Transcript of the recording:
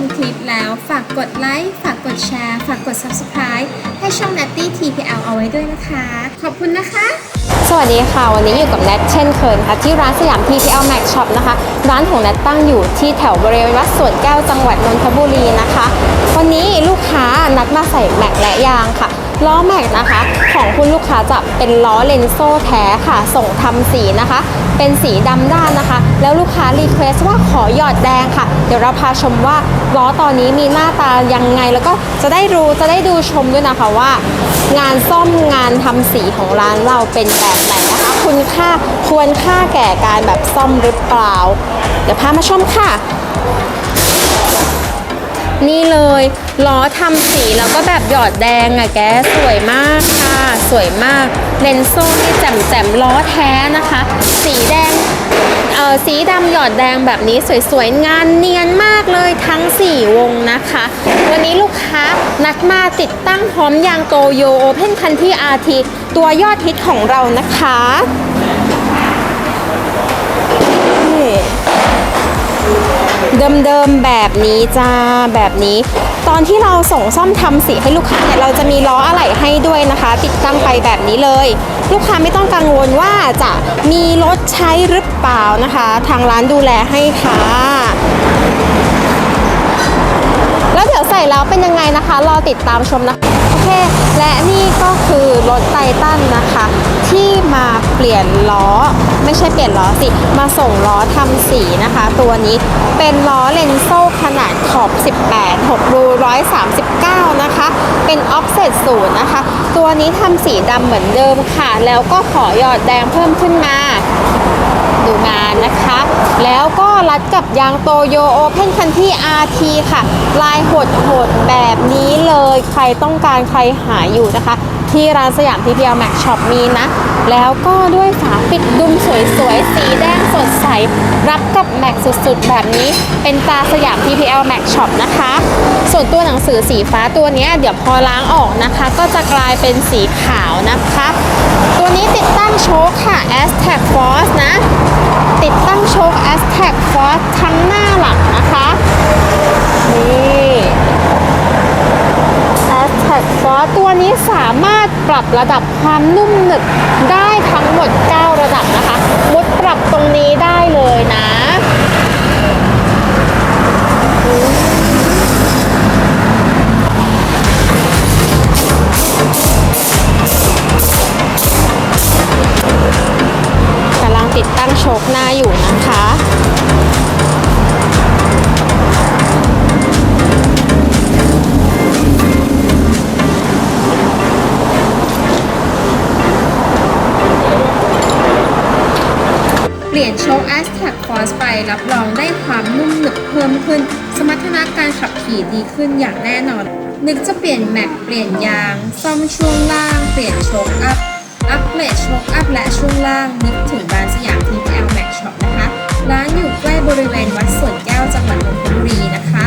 มคลิปแล้ว ฝากกดไลค์ ฝากกดแชร์ ฝากกด Subscribe ให้ช่อง Natty TPL เอาไว้ด้วยนะคะ ขอบคุณนะคะ สวัสดีค่ะ วันนี้อยู่กับแนทเช่นเคยค่ะที่ร้านสยาม TPL Max Shop นะคะ ร้านของแนทตั้งอยู่ที่แถวบริเวณวัดสวนแก้วจังหวัดนนทบุรีนะคะ วันนี้ลูกค้านัดมาใส่แม็กและยางค่ะ ล้อแม็กนะคะ ของคุณลูกค้าจะเป็นล้อเลนโซ่แท้ค่ะ ส่งทำสีนะคะ เป็นสีดำด้านนะคะ แล้วลูกค้ารีเควสว่าขอหยอดแดงค่ะ เดี๋ยวเราพาชมว่าล้อตอนนี้มีหน้าตายังไง แล้วก็จะได้รู้จะได้ดูชมด้วยนะคะว่า งานซ่อมงานทำสีของร้านเราเป็นแบบไหนนะคะ คุณค่าควรค่าแก่การแบบซ่อมหรือเปล่า เดี๋ยวพามาชมค่ะ นี่เลยล้อทำสีแล้วก็แบบหยอดแดงอะแกสวยมากค่ะ สวยมากเลนโซ่นี่แจ่มแจ่มล้อแท้นะคะ สีแดงเอ่อสีดำหยอดแดงแบบนี้สวยๆ งานเนียนมากเลยทั้ง 4 วงนะคะ วันนี้ลูกค้านัดมาติดตั้งพร้อมยางโตโยโอเพนคันที่ RT ตัวยอดฮิตของเรานะคะ เดิมๆแบบนี้จ้าแบบนี้ ตอนที่เราส่งซ่อมทำสีให้ลูกค้าเนี่ยเราจะมีล้ออะไหล่ให้ด้วยนะคะ ติดตั้งไปแบบนี้เลย ลูกค้าไม่ต้องกังวลว่าจะมีรถใช้หรือเปล่านะคะ ทางร้านดูแลให้ค่ะแล้วเดี๋ยวใส่แล้วเป็นยังไงนะคะ รอติดตามชมนะคะโอเค และนี่ก็คือรถไททันนะคะ ปลี่ยนล้อ ไม่ใช่เปลี่ยนล้อสิ มาส่งล้อทำสีนะคะ ตัวนี้เป็นล้อเลนโซ่ขนาดขอบ 18 6รู139 นะคะ เป็นออฟเซตศูนย์นะคะ ตัวนี้ทำสีดำเหมือนเดิมค่ะ แล้วก็ขอหยอดแดงเพิ่มขึ้นมา ดูงานนะคะ แล้วก็รัดกับยางโตโยโอเพนคันที่ RT ค่ะ ลายหดหดแบบนี้เลย ใครต้องการใครหาอยู่นะคะ ที่ร้านสยาม TPL Max Shop มีนะ แล้วก็ด้วยฝาปิดดุมสวยๆ สีแดงสดใส รับกับแม็กสุดๆ แบบนี้ เป็นตาสยาม TPL Max Shop นะคะ ส่วนตัวหนังสือสีฟ้าตัวนี้เดี๋ยวพอล้างออกนะคะ ก็จะกลายเป็นสีขาวนะคะ ตัวนี้ติดตั้งโชคค่ะ a z t e c Force นะ ตัวนี้สามารถปรับระดับความนุ่มหนึบได้ทั้งหมด 9 ระดับนะคะมุดปรับตรงนี้ได้เลยนะกำลังติดตั้งโชคหน้าอยู่นะคะ เปลี่ยนโชค a z t e c Force ไปรับรองได้ความนุ่มหนึบเพิ่มขึ้น สมรรถนะการขับขี่ดีขึ้นอย่างแน่นอน นึกจะเปลี่ยนแม็กเปลี่ยนยาง ซ่อมช่วงล่าง เปลี่ยนโชคอัพ อัปเกรดโชคอัพและช่วงล่าง นึกถึงร้านสยาม TPL Max Shop นะคะ ร้านอยู่ใกล้บริเวณวัดสวนแก้วจังหวัดนนทบุรีนะคะ